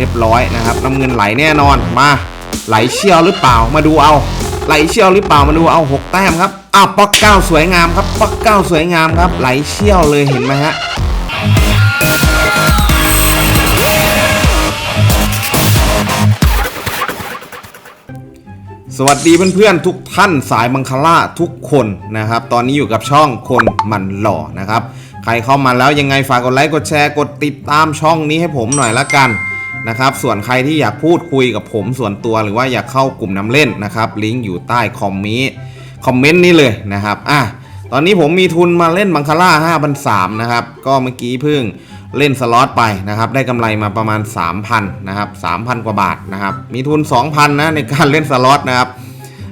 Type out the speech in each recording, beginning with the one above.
เรียบร้อยนะครับน้ำเงินไหลแน่นอนมา ไหลเชี่ยวหรือเปล่ามาดูเอาไหลเชี่ยวหรือเปล่ามาดูเอาหกแต้มครับอ้าวป๊อกเก้าสวยงามครับป๊อกเก้าสวยงามครับ ไหลเชี่ยวเลยเห็นไหมฮะสวัสดีเพื่อนๆทุกท่านสายมังคล่าทุกคนนะครับ ตอนนี้อยู่กับช่องคนมันหล่อนะครับ ใครเข้ามาแล้วยังไงฝากกดไลค์กดแชร์กดติดตามช่องนี้ให้ผมหน่อยละกัน นะครับ ส่วนใครที่อยากพูดคุยกับผมส่วนตัวหรือว่าอยากเข้ากลุ่มน้ำเล่นนะครับ ลิงก์อยู่ใต้คอมมีคอมเมนต์นี้เลยนะครับ อะ ตอนนี้ผมมีทุนมาเล่นมังคล่า5 0 0นะครับ ก็เมื่อกี้เพิ่งเล่นสล็อตไปนะครับ ได้กำไรมาประมาณ 3,000นะครับ3,000 กว่าบาทนะครับ มีทุน 2,000นะในการเล่นสล็อตนะครับ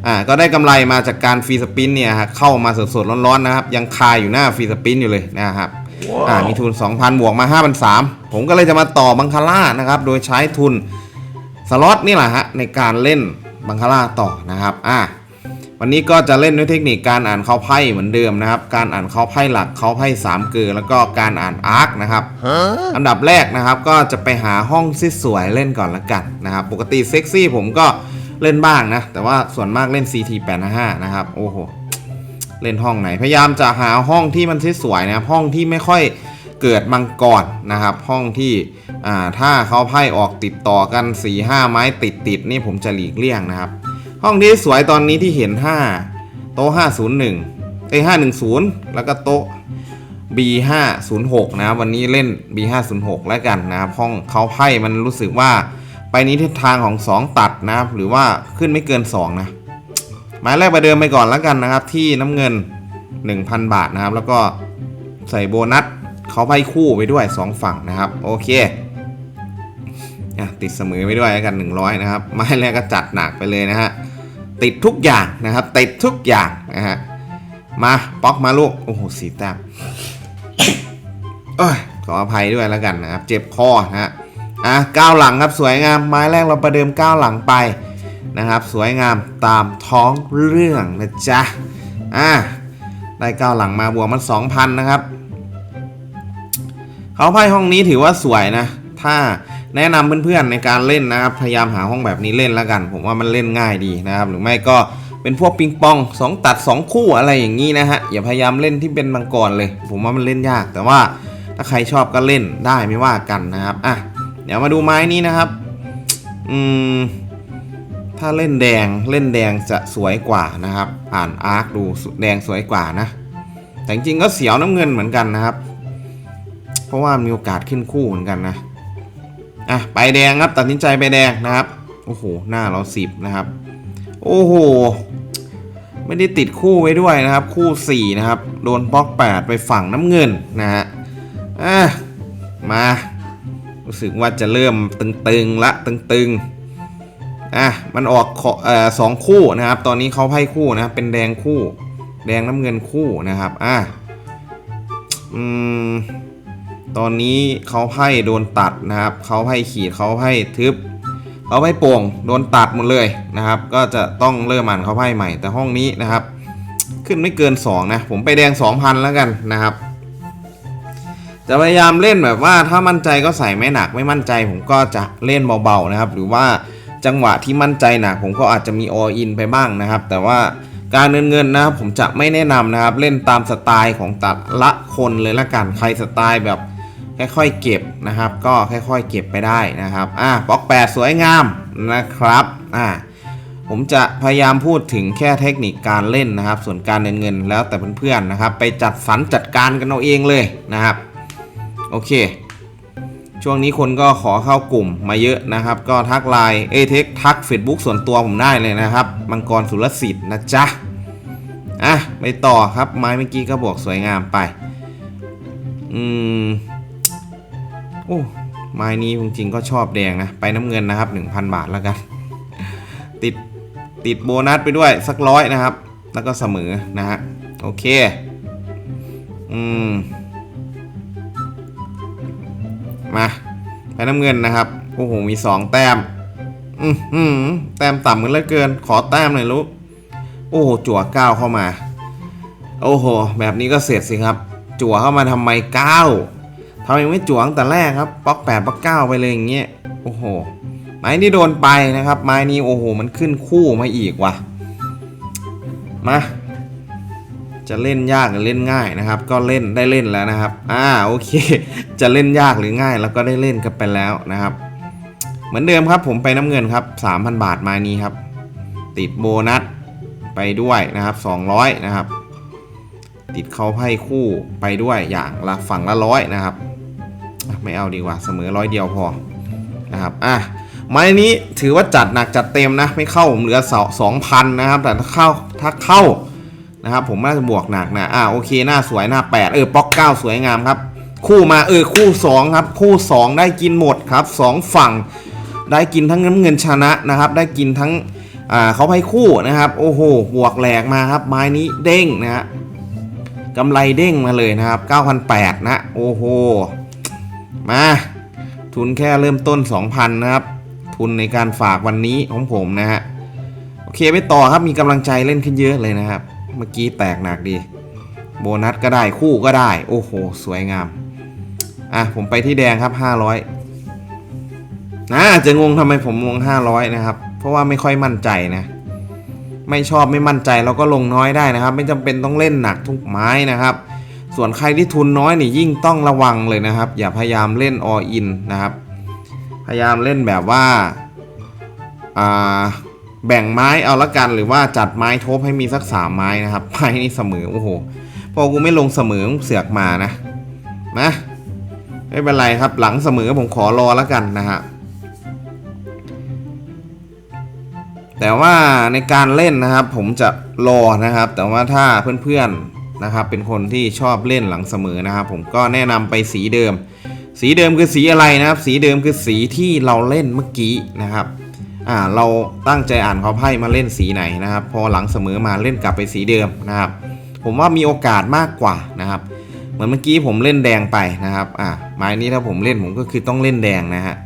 อ่าก็ได้กำไรมาจากการฟรีสปินเนี่ยเข้ามาสดๆร้อนๆนะครับ ยังคายอยู่หน้าฟรีสปินอยู่เลยนะครับ อ่ามีทุน 2,000 บวกมา 5,300 ผมก็เลยจะมาต่อบังคาร่านะครับ โดยใช้ทุนสล็อตนี่แหละฮะในการเล่นบังคาร่าต่อนะครับอ่าวันนี้ก็จะเล่นด้วยเทคนิคการอ่านเขาไพ่เหมือนเดิมนะครับ การอ่านเขาไพ่หลักเขาไพ่สามเกลือแล้วก็การอ่านอาร์คนะครับ อันดับแรกนะครับก็จะไปหาห้องที่สวยเล่นก่อนละกันนะครับ ปกติเซ็กซี่ผมก็เล่นบ้างนะ แต่ว่าส่วนมากเล่น CT 8 5นะครับ โอ้โห เล่นห้องไหน พยายามจะหาห้องที่มันสวยๆนะครับห้องที่ไม่ค่อยเกิดมังกรนะครับ ห้องที่ถ้าเขาไพ่ออกติดต่อกัน4 5ไม้ติดติดนี่ผมจะหลีกเลี่ยงนะครับ ห้องที่สวยตอนนี้ที่เห็น 5 โต๊ะ 501เอ้ย510 แล้วก็โต๊ะ B506 นะครับวันนี้เล่น B506 แล้วกันนะครับ ห้องเขาไพ่มันรู้สึกว่าไปนี้ทิศทางของ 2 ตัดนะครับ หรือว่าขึ้นไม่เกิน 2 นะ หมายแรกประเดิมไปก่อนแล้วกันนะครับ ที่น้ำเงิน 1,000 บาทนะครับ แล้วก็ใส่โบนัสเขาไพ่คู่ไปด้วย 2 ฝั่งนะครับ โอเคอะติดเสมอไปด้วยกัน 100 นะครับไม้แรกก็จัดหนักไปเลยนะฮะติดทุกอย่างนะครับ ติดทุกอย่างนะฮะมาป๊อกมาลูกโอ้โหสีแต้มเอ้ยขออภัยด้วยแล้วกันนะครับ เจ็บคอนะฮะอะก้าวหลังครับสวยงามไม้แรกเราประเดิมก้าวหลังไป นะครับ สวยงามตามท้องเรื่องนะจ๊ะอะได้ก้าวหลังมาบวกมัน2,000 นะครับ เขาไพ่ห้องนี้ถือว่าสวยนะ ถ้าแนะนำเพื่อนๆในการเล่นนะครับ พยายามหาห้องแบบนี้เล่นแล้วกัน ผมว่ามันเล่นง่ายดีนะครับ หรือไม่ก็เป็นพวกปิงปอง 2 ตัด 2 คู่อะไรอย่างนี้นะฮะ อย่าพยายามเล่นที่เป็นมังกรเลย ผมว่ามันเล่นยาก แต่ว่าถ้าใครชอบก็เล่นได้ไม่ว่ากันนะครับ อะ เดี๋ยวมาดูไม้นี้นะครับ อืม ถ้าเล่นแดงเล่นแดงจะสวยกว่านะครับ อ่านอาร์คดูแดงสวยกว่านะ แต่จริงก็เสียวน้ำเงินเหมือนกันนะครับ เพราะว่ามีโอกาสขึ้นคู่เหมือนกันนะอะไปแดงครับตัดสินใจไปแดงนะครับโอ้โหหน้าเราสิบนะครับ โอ้โหไม่ได้ติดคู่ไว้ด้วยนะครับ คู่สี่นะครับโดนบล็อกแปดไปฝั่งน้ำเงินนะฮะอะมา รู้สึกว่าจะเริ่มตึงๆละตึงๆ อะมันออกขอเอ่อสองคู่นะครับ ตอนนี้เขาไพ่คู่นะครับเป็นแดงคู่ แดงน้ำเงินคู่นะครับอะอืมตอนนี้เขาไพ่โดนตัดนะครับเขาไพ่ขีดเขาไพ่ทึบเขาไพ่โป่งโดนตัดหมดเลยนะครับ ก็จะต้องเริ่มอ่านเขาไพ่ใหม่ แต่ห้องนี้นะครับ ขึ้นไม่เกิน 2 นะ ผมไปแดง 2,000 แล้วกันนะครับจะพยายามเล่นแบบว่าถ้ามั่นใจก็ใส่ไม่หนักไม่มั่นใจผมก็จะเล่นเบาๆนะครับ หรือว่า จังหวะที่มั่นใจหนักผมก็อาจจะมี all in ไปบ้างนะครับ แต่ว่าการเงินเงินนะครับผมจะไม่แนะนำนะครับ เล่นตามสไตล์ของแต่ละคนเลยละกันใครสไตล์แบบค่อยๆเก็บนะครับ ก็ค่อยๆเก็บไปได้นะครับอะบล็อกแปดสวยงามนะครับอะผมจะพยายามพูดถึงแค่เทคนิคการเล่นนะครับ ส่วนการเงินเงินแล้วแต่เพื่อนๆนะครับ ไปจัดสรรจัดการกันเอาเองเลยนะครับ โอเค ช่วงนี้คนก็ขอเข้ากลุ่มมาเยอะนะครับ ก็ทักไลน์เอเทคทัก Facebook ส่วนตัวผมได้เลยนะครับ มังกรสุรสิทธิ์นะจ๊ะ อะ ไปต่อครับไม้เมื่อกี้ก็บอกสวยงามไป อืม โอ้ไม้นี้จริงๆก็ชอบแดงนะ ไปน้ำเงินนะครับ 1,000 บาทแล้วกัน ติดติดโบนัสไปด้วยสักร้อยนะครับ แล้วก็เสมอนะฮะ โอเค อืม มาไปน้ำเงินนะครับโอ้โหมี 2 แต้มอือหือแต้มต่ำกันเหลือเกิน ขอแต้มหน่อยลูกโอ้โหจั่วก้าวเข้ามา โอ้โห แบบนี้ก็เสร็จสิครับ จั่วเข้ามาทำไมก้าวทำไมไม่จั่วตั้งแต่แรกครับป๊อกแปดป๊อกเก้าไปเลยอย่างเงี้ยโอ้โหไม้นี่โดนไปนะครับ ไม้นี้โอ้โหมันขึ้นคู่มาอีกว่ะมา จะเล่นยากหรือเล่นง่ายนะครับ ก็เล่นได้เล่นแล้วนะครับ อ่าโอเค จะเล่นยากหรือง่ายแล้วก็ได้เล่นกันไปแล้วนะครับ เหมือนเดิมครับผมไปน้ำเงินครับ 3,000 บาทม้นี้ครับ ติดโบนัสไปด้วยนะครับ 200 นะครับ ติดเขาไพ่คู่ไปด้วยอย่างละฝั่งละร้อยนะครับ ไม่เอาดีกว่าเสมอร้อยเดียวพอนะครับอะไม้นี้ถือว่าจัดหนักจัดเต็มนะ ไม่เข้าผมเหลือสองพันนะครับ แต่ถ้าเข้าถ้าเข้า นะครับผมน่าจะบวกหนักนะอะโอเคหน้าสวยหน้าแปดเออป๊อกเก้าสวยงามครับ คู่มาเออคู่สองครับ คู่สองได้กินหมดครับสองฝั่ง ได้กินทั้งน้ำเงินชนะนะครับ ได้กินทั้งอ่าเขาไพ่คู่นะครับ โอ้โหบวกแหลกมาครับไม้นี้เด้งนะฮะกำไรเด้งมาเลยนะครับ9,800นะโอ้โหมาทุนแค่เริ่มต้น 2,000 นะครับ ทุนในการฝากวันนี้ของผมนะฮะโอเคไปต่อครับมีกำลังใจเล่นขึ้นเยอะเลยนะครับ เมื่อกี้แตกหนักดี โบนัสก็ได้คู่ก็ได้ โอ้โห สวยงาม อะ ผมไปที่แดงครับ 500นะจะงงทำไมผมงง 500 นะครับ เพราะว่าไม่ค่อยมั่นใจนะ ไม่ชอบไม่มั่นใจเราก็ลงน้อยได้นะครับ ไม่จำเป็นต้องเล่นหนักทุกไม้นะครับ ส่วนใครที่ทุนน้อยนี่ยิ่งต้องระวังเลยนะครับ อย่าพยายามเล่น all in นะครับ พยายามเล่นแบบว่าอ่า แบ่งไม้เอาละกันหรือว่าจัดไม้ทบให้มีสักสามไม้นะครับไม้นี่เสมอโอ้โหพอกูไม่ลงเสมอมึงเสือกมานะนะไม่เป็นไรครับหลังเสมอผมขอรอล้วกันนะฮะแต่ว่าในการเล่นนะครับ ผมจะรอนะครับ แต่ว่าถ้าเพื่อนๆนะครับ เป็นคนที่ชอบเล่นหลังเสมอนะครับ ผมก็แนะนำไปสีเดิม สีเดิมคือสีอะไรนะครับ สีเดิมคือสีที่เราเล่นเมื่อกี้นะครับ อ่าเราตั้งใจอ่านเขาไพ่มาเล่นสีไหนนะครับ พอหลังเสมอมาเล่นกลับไปสีเดิมนะครับ ผมว่ามีโอกาสมากกว่านะครับ เหมือนเมื่อกี้ผมเล่นแดงไปนะครับอ่าไม้นี้ถ้าผมเล่นผมก็คือต้องเล่นแดงนะฮะ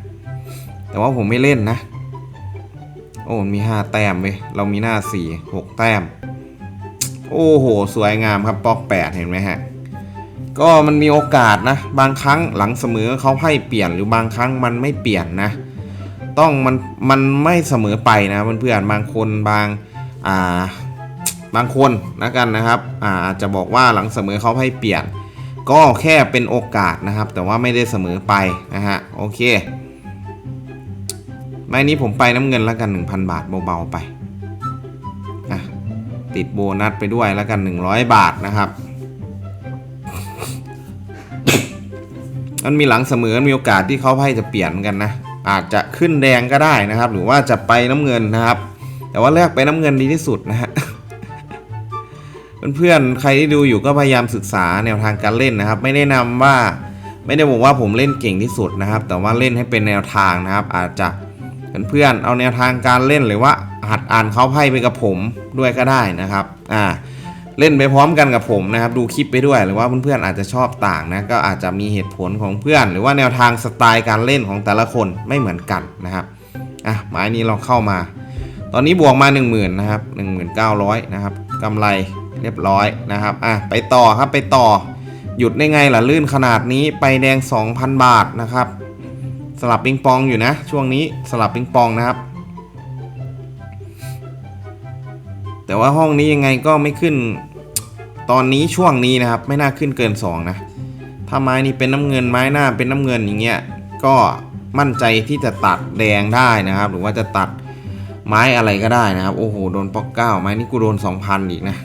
แต่ว่าผมไม่เล่นนะ โอ้มี 5 แต้มเว้ยเรามีหน้า 4 6 แต้ม โอ้โห สวยงามครับป๊อก 8 เห็นไหมฮะก็มันมีโอกาสนะ บางครั้งหลังเสมอเขาให้เปลี่ยนหรือบางครั้งมันไม่เปลี่ยนนะ ต้องมันมันไม่เสมอไปนะเพื่อนๆบางคนบางอ่าบางคนนะกันนะครับอาจจะบอกว่าหลังเสมอเขาให้เปลี่ยน ก็แค่เป็นโอกาสนะครับ แต่ว่าไม่ได้เสมอไปนะฮะโอเคไม้นี้ผมไปน้ำเงินแล้วกัน 1,000 บาทเบาๆไปอะติดโบนัสไปด้วยแล้วกัน 100 บาทนะครับ มันมีหลังเสมอมีโอกาสที่เขาไพ่จะเปลี่ยนกันนะ อาจจะขึ้นแดงก็ได้นะครับ หรือว่าจะไปน้ำเงินนะครับ แต่ว่าเลือกไปน้ำเงินดีที่สุดนะฮะเพื่อนๆใครที่ดูอยู่ก็พยายามศึกษาแนวทางการเล่นนะครับ ไม่ได้นำว่าไม่ได้บอกว่าผมเล่นเก่งที่สุดนะครับ แต่ว่าเล่นให้เป็นแนวทางนะครับ อาจจะเพื่อนๆเอาแนวทางการเล่นหรือว่าหัดอ่านเขาไพ่ไปกับผมด้วยก็ได้นะครับ อ่า เล่นไปพร้อมกันกับผมนะครับ ดูคลิปไปด้วยหรือว่าเพื่อนๆอาจจะชอบต่างนะก็อาจจะมีเหตุผลของเพื่อน หรือว่าแนวทางสไตล์การเล่นของแต่ละคนไม่เหมือนกันนะครับอะหมายนี้เราเข้ามา ตอนนี้บวกมา 1 0,000นะครับ1900นะครับกำไรเรียบร้อยนะครับอะไปต่อครับไปต่อ หยุดได้ไงล่ะลื่นขนาดนี้ไปแดง 2,000 บาทนะครับ สลับปิงปองอยู่นะ ช่วงนี้สลับปิงปองนะครับ แต่ว่าห้องนี้ยังไงก็ไม่ขึ้น ตอนนี้ช่วงนี้นะครับ ไม่น่าขึ้นเกิน 2 นะ ถ้าไม้นี้เป็นน้ำเงินไม้หน้าเป็นน้ำเงินอย่างเงี้ย ก็มั่นใจที่จะตัดแดงได้นะครับ หรือว่าจะตัดไม้อะไรก็ได้นะครับ โอ้โห โดนป๊อกเก้าไม้นี้กูโดน 2,000 อีกนะ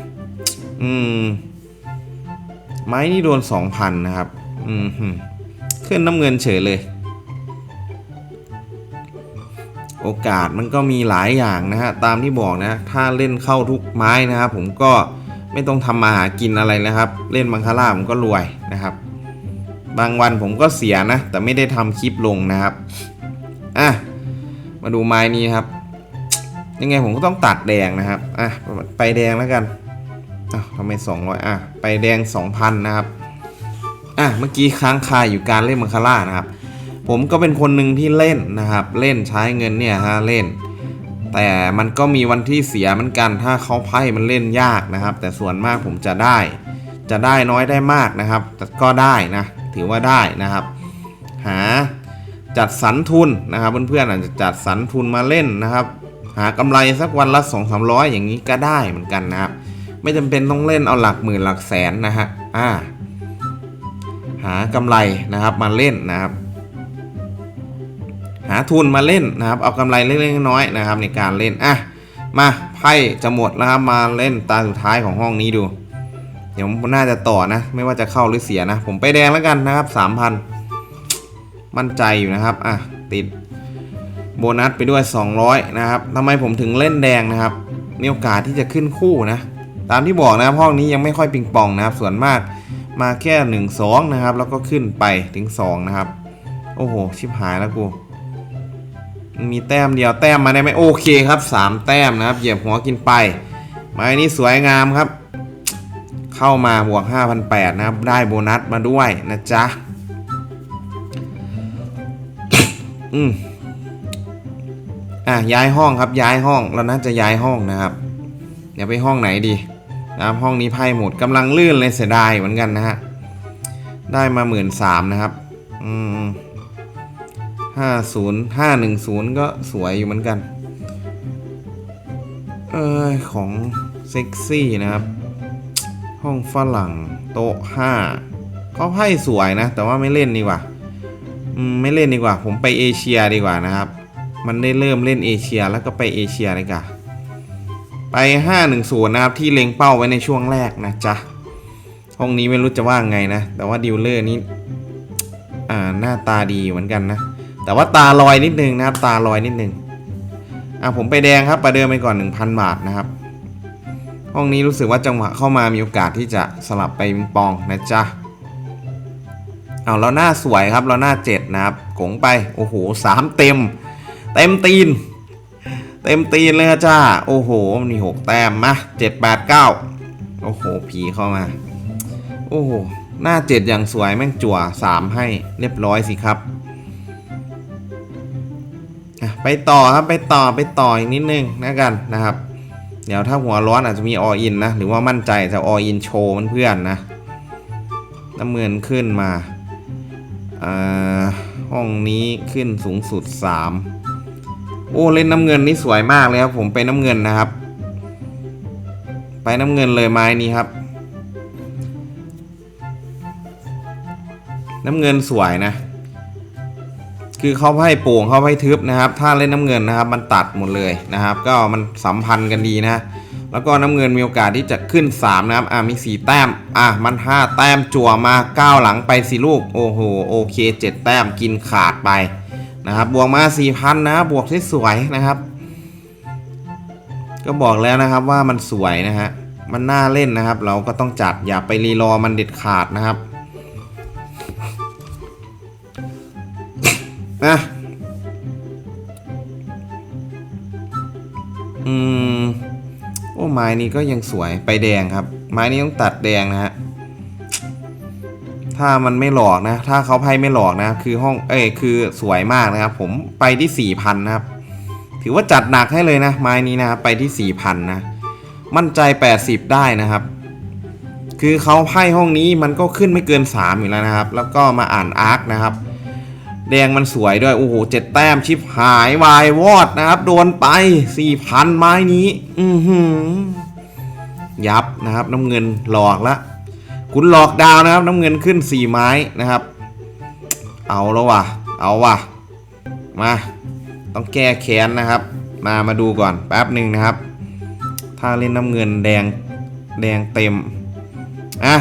อืม ไม้นี่โดน 2,000 นะครับ อืมขึ้นน้ำเงินเฉยเลย โอกาสมันก็มีหลายอย่างนะฮะตามที่บอกนะถ้าเล่นเข้าทุกไม้นะครับผมก็ไม่ต้องทำมาหากินอะไรนะครับ เล่นบังคาร่าผมก็รวยนะครับ บางวันผมก็เสียนะ แต่ไม่ได้ทำคลิปลงนะครับอะมาดูไม้นี้ครับ ยังไงผมก็ต้องตัดแดงนะครับอะไปแดงแล้วกันอ้าวทำไม200อะไปแดง2,000นะครับอะเมื่อกี้ค้างคาอยู่การเล่นมังคาร่านะครับ ผมก็เป็นคนหนึ่งที่เล่นนะครับ เล่นใช้เงินเนี่ยฮะเล่น แต่มันก็มีวันที่เสียเหมือนกัน ถ้าเขาไพ่มันเล่นยากนะครับ แต่ส่วนมากผมจะได้ จะได้น้อยได้มากนะครับ แต่ก็ได้นะ ถือว่าได้นะครับ หาจัดสรรทุนนะครับ เพื่อนๆอาจจะจัดสรรทุนมาเล่นนะครับ หากำไรสักวันละ2 3 0 0 อย่างนี้ก็ได้เหมือนกันนะครับ ไม่จำเป็นต้องเล่นเอาหลักหมื่นหลักแสนนะฮะอ่าหากำไรนะครับมาเล่นนะครับ หาทุนมาเล่นนะครับ เอากำไรเล็กๆน้อยๆนะครับ ในการเล่นอะมาไพ่จะหมดแล้วครับมาเล่นตาสุดท้ายของห้องนี้ดู เดี๋ยวผมน่าจะต่อนะ ไม่ว่าจะเข้าหรือเสียนะ ผมไปแดงแล้วกันนะครับสามพันมั่นใจอยู่นะครับอะติดโบนัสไปด้วย 200 นะครับทำไมผมถึงเล่นแดงนะครับ มีโอกาสที่จะขึ้นคู่นะ ตามที่บอกนะครับห้องนี้ยังไม่ค่อยปิงปองนะครับ ส่วนมากมาแค่ 1 2 นะครับ แล้วก็ขึ้นไปถึง 2 นะครับ โอ้โห ชิบหายแล้วกู มีแต้มเดียวแต้มมาได้ไหมโอเคครับ 3 แต้มนะครับ เหยียบหัวกินไปไม้นี้สวยงามครับ เข้ามาบวก5,800นะครับ ได้โบนัสมาด้วยนะจ๊ะอืมอะย้ายห้องครับย้ายห้องเราน่าจะย้ายห้องนะครับ เดี๋ยวไปห้องไหนดีนะครับห้องนี้ไพ่หมดกำลังลื่นเลยเสียดายเหมือนกันนะฮะได้มาหมื่นสามนะครับ อืม ห้าศูนย์ห้าหนึ่งศูนย์ก็สวยอยู่เหมือนกัน เออของเซ็กซี่นะครับ ห้องฝรั่งโต๊ะห้าเขาไพ่สวยนะ แต่ว่าไม่เล่นดีกว่าไม่เล่นดีกว่า ผมไปเอเชียดีกว่านะครับ มันได้เริ่มเล่นเอเชียแล้วก็ไปเอเชียเลยก่ะไป 510 นะครับ ที่เล็งเป้าไว้ในช่วงแรกนะจ๊ะ ห้องนี้ไม่รู้จะว่าไงนะ แต่ว่าดิวเลอร์นี้ อ่า หน้าตาดีเหมือนกันนะ แต่ว่าตาลอยนิดนึงนะครับ ตาลอยนิดนึงอะผมไปแดงครับประเดิมไปก่อน 1,000 บาทนะครับ ห้องนี้รู้สึกว่าจังหวะเข้ามามีโอกาสที่จะสลับไปปิงปองนะจ๊ะเอาเราหน้าสวยครับเราหน้าเจ็ดนะครับกงไปโอ้โหสามเต็ม เต็มตีน เต็มตีนเลยจ้าโอ้โหมีหกแต้มมาเจ็ดแปดเก้าโอ้โหผีเข้ามา โอ้โหหน้าเจ็ดอย่างสวยแม่งจั่วสามให้เรียบร้อยสิครับ อะไปต่อครับไปต่อไปต่ออีกนิดนึงนะกันนะครับ เดี๋ยวถ้าหัวร้อนอาจจะมีออินนะ หรือว่ามั่นใจจะออินโชว์เพื่อนๆนะน้ำเงินขึ้นมาอ่าห้องนี้ขึ้นสูงสุด 3 โอ้เล่นน้ำเงินนี่สวยมากเลยครับ ผมไปน้ำเงินนะครับ ไปน้ำเงินเลยไม้นี้ครับ น้ำเงินสวยนะ คือเขาให้โป่งเขาให้ทึบนะครับ ถ้าเล่นน้ำเงินนะครับ มันตัดหมดเลยนะครับ ก็มันสัมพันธ์กันดีนะ แล้วก็น้ำเงินมีโอกาสที่จะขึ้น 3 นะครับ อ่ามี 4 แต้ม อะมัน 5 แต้มจั่วมา 9 หลังไปสิลูก โอ้โห โอเค 7 แต้มกินขาดไปนะครับ บวกมา 4,000 นะ บวกที่สวยนะครับ ก็บอกแล้วนะครับว่ามันสวยนะฮะ มันน่าเล่นนะครับ เราก็ต้องจัดอย่าไปรีรอมันเด็ดขาดนะครับ นะอืมโอ้ไม้นี้ก็ยังสวยไปแดงครับ ไม้นี้ต้องตัดแดงนะฮะถ้ามันไม่หลอกนะ ถ้าเขาไพ่ไม่หลอกนะ คือห้องเอ้ยคือสวยมากนะครับ ผมไปที่สี่พันนะครับ ถือว่าจัดหนักให้เลยนะ ไม้นี้นะครับไปที่สี่พันนะ มั่นใจ80ได้นะครับ คือเขาไพ่ห้องนี้มันก็ขึ้นไม่เกิน3อยู่แล้วนะครับ แล้วก็มาอ่านอาร์คนะครับ แดงมันสวยด้วย โอ้โหเจ็ดแต้มชิปหายวายวอดนะครับ โดนไปสี่พันไม้นี้ อือหือ ยับนะครับ น้ำเงินหลอกละคุณหลอกดาวนะครับ น้ำเงินขึ้นสี่ไม้นะครับ เอาแล้วว่ะ เอาว่ะ มา ต้องแก้แค้นนะครับ มามาดูก่อนแป๊บหนึ่งนะครับ ถ้าเล่นน้ำเงินแดงแดงเต็ม อะ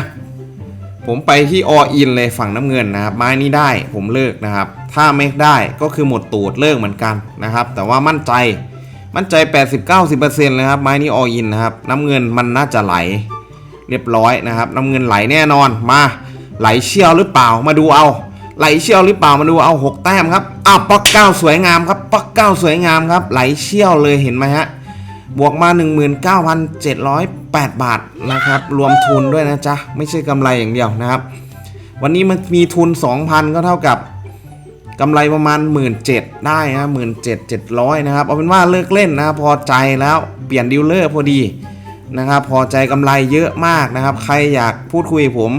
ผมไปที่ออินเลยฝั่งน้ำเงินนะครับไม้นี้ได้ผมเลิกนะครับ ถ้าไม่ได้ก็คือหมดตูดเลิกเหมือนกันนะครับ แต่ว่ามั่นใจมั่นใจ 80-90%เลยครับไม้นี้ออินนะครับน้ำเงินมันน่าจะไหล เรียบร้อยนะครับน้ำเงินไหลแน่นอนมาไหลเชี่ยวหรือเปล่ามาดูเอา ไหลเชี่ยวหรือเปล่ามาดูเอาหกแต้มครับอ้าวปักเก้าสวยงามครับปักเก้าสวยงามครับไหลเชี่ยวเลยเห็นไหมฮะ บวกมา 19,708 บาทนะครับ รวมทุนด้วยนะจ๊ะ ไม่ใช่กำไรอย่างเดียวนะครับ วันนี้มันมีทุน 2,000 ก็เท่ากับกำไรประมาณ 17,000ได้นะ17,700นะครับ เอาเป็นว่าเลิกเล่นนะพอใจแล้วเปลี่ยนดีลเลอร์พอดีนะครับ พอใจกำไรเยอะมากนะครับ ใครอยากพูดคุยผม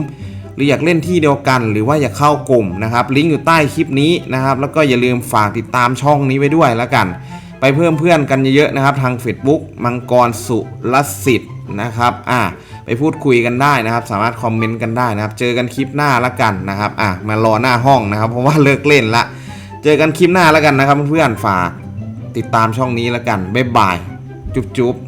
หรืออยากเล่นที่เดียวกัน หรือว่าอยากเข้ากลุ่มนะครับ ลิงก์อยู่ใต้คลิปนี้นะครับ แล้วก็อย่าลืมฝากติดตามช่องนี้ไว้ด้วยแล้วกัน ไปเพิ่มเพื่อนกันเยอะๆนะครับ ทาง Facebook มังกรสุรสิทธิ์นะครับอ่าไปพูดคุยกันได้นะครับ สามารถคอมเมนต์กันได้นะครับ เจอกันคลิปหน้าละกันนะครับอะมารอหน้าห้องนะครับ เพราะว่าเลิกเล่นละ เจอกันคลิปหน้าละกันนะครับ เพื่อนๆฝากติดตามช่องนี้ละกันบ๊ายบายจุ๊บๆ